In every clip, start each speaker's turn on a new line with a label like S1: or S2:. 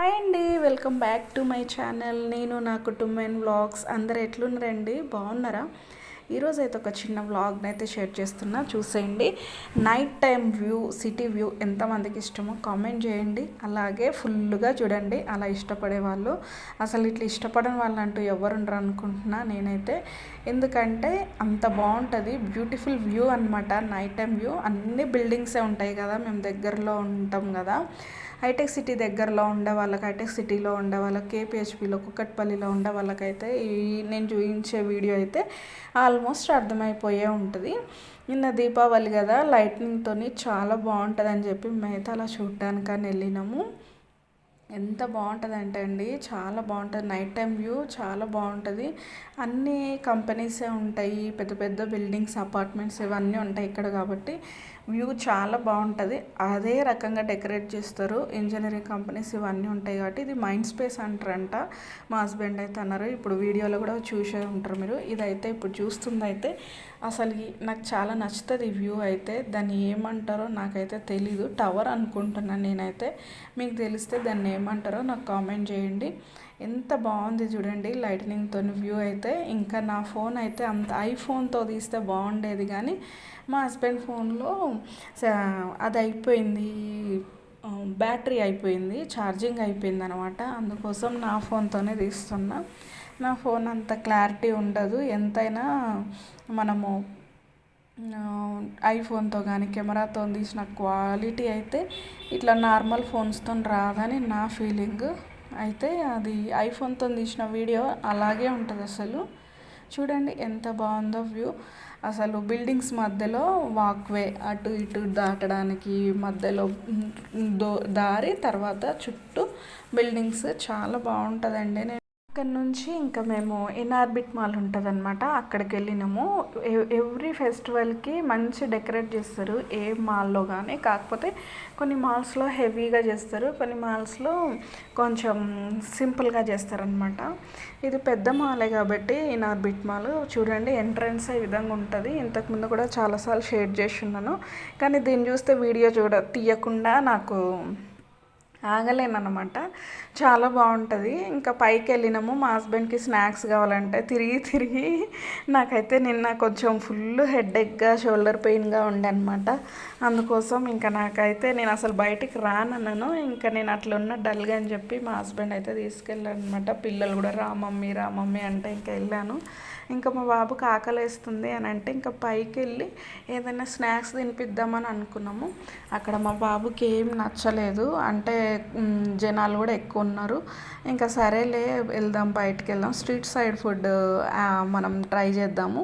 S1: Hi అండి welcome back to my channel. నేను నా కుటుంబం వ్లాగ్స్. అందరు ఎట్లున్నారండి? బాగున్నారా? ఈరోజు అయితే ఒక చిన్న వ్లాగ్ని అయితే షేర్ చేస్తున్నా. చూసేయండి. Night time view city view ఎంతమందికి ఇష్టమో కామెంట్ చేయండి. అలాగే ఫుల్గా చూడండి. అలా ఇష్టపడే వాళ్ళు అసలు ఇట్లా ఇష్టపడని వాళ్ళు అంటూ ఎవరు ఉండరు అనుకుంటున్నా నేనైతే. ఎందుకంటే అంత బాగుంటుంది. బ్యూటిఫుల్ వ్యూ అనమాట నైట్ టైం వ్యూ. అన్ని బిల్డింగ్సే ఉంటాయి కదా. మేము దగ్గరలో ఉంటాం కదా. హైటెక్ సిటీ దగ్గరలో ఉండే వాళ్ళకి హైటెక్ సిటీలో ఉండే వాళ్ళకి కేపిహెచ్పిలో కుక్కట్పల్లిలో ఉండే వాళ్ళకైతే ఈ నేను చూపించే వీడియో అయితే ఆల్మోస్ట్ అర్థమైపోయే ఉంటుంది. నిన్న దీపావళి కదా లైట్నింగ్తో చాలా బాగుంటుంది అని చెప్పి మేమైతే అలా చూడడానికని వెళ్ళినాము. ఎంత బాగుంటుంది అంటే అండి చాలా బాగుంటుంది. నైట్ టైం వ్యూ చాలా బాగుంటుంది. అన్ని కంపెనీసే ఉంటాయి పెద్ద పెద్ద బిల్డింగ్స్ అపార్ట్మెంట్స్ ఇవన్నీ ఉంటాయి ఇక్కడ కాబట్టి వ్యూ చాలా బాగుంటుంది. అదే రకంగా డెకరేట్ చేస్తారు. ఇంజనీరింగ్ కంపెనీస్ ఇవన్నీ ఉంటాయి కాబట్టి ఇది మైండ్ స్పేస్ అంటారంట మా హస్బెండ్ అయితే అన్నారు. ఇప్పుడు వీడియోలో కూడా చూసే ఉంటారు మీరు. ఇదైతే ఇప్పుడు చూస్తుంది అయితే అసలు నాకు చాలా నచ్చుతుంది ఈ వ్యూ అయితే. దాన్ని ఏమంటారో నాకైతే తెలీదు. టవర్ అనుకుంటున్నాను నేనైతే. మీకు తెలిస్తే దాన్ని ఏమంటారో నాకు కామెంట్ చేయండి. ఎంత బాగుంది చూడండి లైట్నింగ్తో వ్యూ అయితే. ఇంకా నా ఫోన్ అయితే అంత ఐఫోన్తో తీస్తే బాగుండేది కానీ మా హస్బెండ్ ఫోన్లో అది అయిపోయింది బ్యాటరీ అయిపోయింది ఛార్జింగ్ అయిపోయింది అనమాట అందుకోసం నా ఫోన్తోనే తీస్తున్నా. నా ఫోన్ అంత క్లారిటీ ఉండదు. ఎంతైనా మనము ఐఫోన్తో కానీ కెమెరాతో తీసిన క్వాలిటీ అయితే ఇట్లా నార్మల్ ఫోన్స్తో రాదని నా ఫీలింగ్. అయితే అది ఐఫోన్తో తీసిన వీడియో అలాగే ఉంటుంది అసలు చూడండి ఎంత బాగుందో వ్యూ. అసలు బిల్డింగ్స్ మధ్యలో వాక్వే అటు ఇటు దాటడానికి మధ్యలో దో దారి తర్వాత చుట్టూ బిల్డింగ్స్ చాలా బాగుంటుందండి. నేను అక్కడ నుంచి ఇంకా మేము ఎన్ఆర్బిట్ మాల్ ఉంటుందన్నమాట. అక్కడికి వెళ్ళినాము ఎవ్రీ ఫెస్టివల్కి మంచి డెకరేట్ చేస్తారు. ఏ మాల్లో కానీ కాకపోతే కొన్ని మాల్స్లో హెవీగా చేస్తారు. కొన్ని మాల్స్లో కొంచెం సింపుల్గా చేస్తారనమాట ఇది పెద్ద మాలే కాబట్టి ఎన్ఆర్బిట్ మాల్. చూడండి ఎంట్రన్స్ ఈ విధంగా ఉంటుంది. ఇంతకుముందు కూడా చాలాసార్లు షేర్ చేసి ఉన్నాను. కానీ దీన్ని చూస్తే వీడియో చూడ తీయకుండా నాకు ఆగలేనమాట చాలా బాగుంటుంది. ఇంకా పైకి వెళ్ళినాము మా హస్బెండ్కి స్నాక్స్ కావాలంటే తిరిగి తిరిగి నాకైతే నిన్న కొంచెం ఫుల్ హెడ్ఎక్గా షోల్డర్ పెయిన్గా ఉండే అనమాట అందుకోసం ఇంకా నాకైతే నేను అసలు బయటికి రానన్నాను. ఇంకా నేను అట్లా ఉన్న డల్గా అని చెప్పి మా హస్బెండ్ అయితే తీసుకెళ్ళాను అనమాట పిల్లలు కూడా రా మమ్మీ రా మమ్మీ అంటే ఇంకా వెళ్ళాను. ఇంకా మా బాబుకి ఆకలేస్తుంది అని అంటే ఇంకా పైకి వెళ్ళి ఏదైనా స్నాక్స్ తినిపిద్దామని అనుకున్నాము. అక్కడ మా బాబుకి ఏం నచ్చలేదు. అంటే జనాలు కూడా ఎక్కువ ఉన్నారు. ఇంకా సరేలే వెళ్దాం బయటికి వెళ్దాం స్ట్రీట్ సైడ్ ఫుడ్ మనం ట్రై చేద్దాము.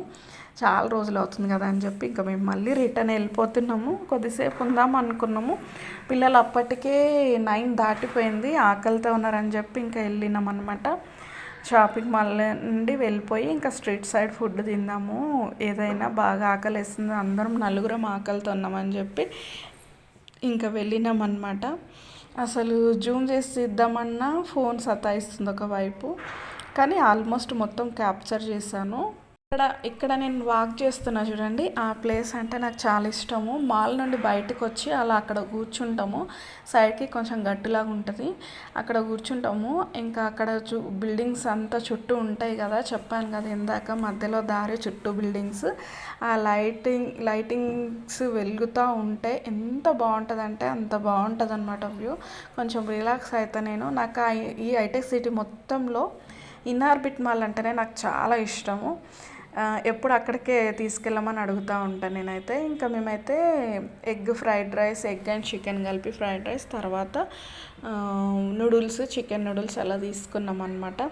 S1: చాలా రోజులు అవుతుంది కదా అని చెప్పి ఇంకా మేము మళ్ళీ రిటర్న్ వెళ్ళిపోతున్నాము. కొద్దిసేపు ఉందాం అనుకున్నాము. పిల్లలు అప్పటికే నైన్ దాటిపోయింది ఆకలితో ఉన్నారని చెప్పి ఇంకా వెళ్ళినాం అనమాట షాపింగ్ మాల్ నుండి వెళ్ళిపోయి ఇంకా స్ట్రీట్ సైడ్ ఫుడ్ తిందాము ఏదైనా బాగా ఆకలి వేస్తుంది అందరం నలుగురం ఆకలితో ఉన్నామని చెప్పి ఇంకా వెళ్ళినాం అసలు జూమ్ చేసి ఇద్దామన్నా ఫోన్ సతాయిస్తుంది ఒకవైపు. కానీ ఆల్మోస్ట్ మొత్తం క్యాప్చర్ చేశాను. ఇక్కడ ఇక్కడ నేను వాక్ చేస్తున్నా చూడండి. ఆ ప్లేస్ అంటే నాకు చాలా ఇష్టము. మాల్ నుండి బయటకు వచ్చి అలా అక్కడ కూర్చుంటాము. సైడ్కి కొంచెం గట్టులాగా ఉంటుంది. అక్కడ కూర్చుంటాము. ఇంకా అక్కడ చూ బిల్డింగ్స్ అంతా చుట్టూ ఉంటాయి కదా. చెప్పాను కదా ఇందాక మధ్యలో దారి చుట్టూ బిల్డింగ్స్ ఆ లైటింగ్ లైటింగ్స్ వెలుగుతూ ఉంటే ఎంత బాగుంటుంది అంటే అంత బాగుంటుంది అనమాట వ్యూ కొంచెం రిలాక్స్ అవుతా నేను. నాకు ఈ హైటెక్ సిటీ మొత్తంలో ఇన్ఆర్బిట్ మాల్ అంటేనే నాకు చాలా ఇష్టము. ఎప్పుడు అక్కడికే తీసుకెళ్ళమని అడుగుతూ ఉంటాను నేనైతే. ఇంకా మేమైతే egg fried rice egg and chicken కలిపి ఫ్రైడ్ రైస్ తర్వాత నూడిల్స్ చికెన్ నూడిల్స్ అలా తీసుకున్నాం అనమాట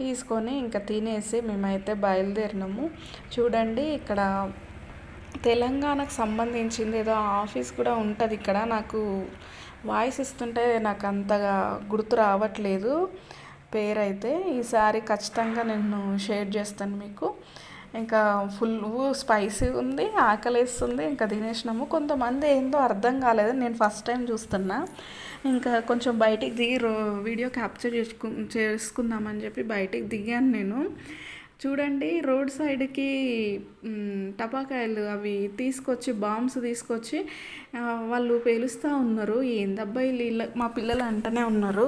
S1: తీసుకొని ఇంకా తినేసి మేమైతే బయలుదేరినాము. చూడండి ఇక్కడ తెలంగాణకు సంబంధించింది ఏదో ఆఫీస్ కూడా ఉంటుంది ఇక్కడ. నాకు వాయిస్ ఇస్తుంటే నాకు అంతగా గుర్తు రావట్లేదు. పేరైతే ఈసారి ఖచ్చితంగా నేను షేర్ చేస్తాను మీకు. ఇంకా ఫుల్ స్పైసీ ఉంది ఆకలేస్తుంది ఇంకా తినేసినాము. కొంతమంది ఏందో అర్థం కాలేదు నేను ఫస్ట్ టైం చూస్తున్నా. ఇంకా కొంచెం బయటికి దిగి వీడియో క్యాప్చర్ చేసుకు చేసుకుందామని చెప్పి బయటికి దిగాను నేను. చూడండి రోడ్ సైడ్కి టపాకాయలు అవి తీసుకొచ్చి బాంబ్స్ తీసుకొచ్చి వాళ్ళు పేలుస్తూ ఉన్నారు. ఏందబ్బా వీళ్ళ? మా పిల్లలు అంటనే ఉన్నారు.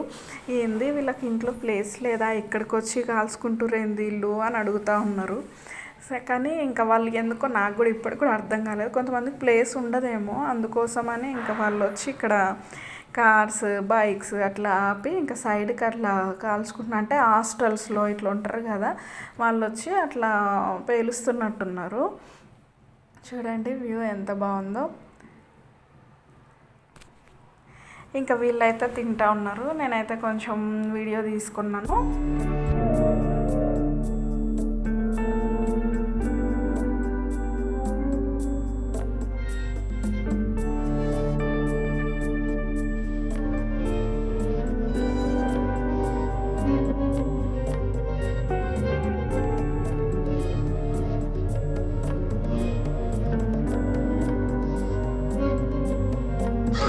S1: ఏంది వీళ్ళకి ఇంట్లో ప్లేస్ లేదా? ఇక్కడికి వచ్చి కాల్చుకుంటారు ఏంది వీళ్ళు అని అడుగుతూ ఉన్నారు. కానీ ఇంకా వాళ్ళు ఎందుకో నాకు కూడా ఇప్పటికి కూడా అర్థం కాలేదు. కొంతమందికి ప్లేస్ ఉండదేమో అందుకోసమని ఇంకా వాళ్ళు వచ్చి ఇక్కడ కార్స్ బైక్స్ అట్లా ఆపి ఇంకా సైడ్కి అట్లా కాల్చుకుంటున్నా. అంటే హాస్టల్స్లో ఇట్లా ఉంటారు కదా వాళ్ళు వచ్చి అట్లా పేలుస్తున్నట్టున్నారు. చూడండి వ్యూ ఎంత బాగుందో. ఇంకా వీళ్ళైతే తింటా ఉన్నారు. నేనైతే కొంచెం వీడియో తీసుకున్నాను.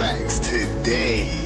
S2: Tracks today.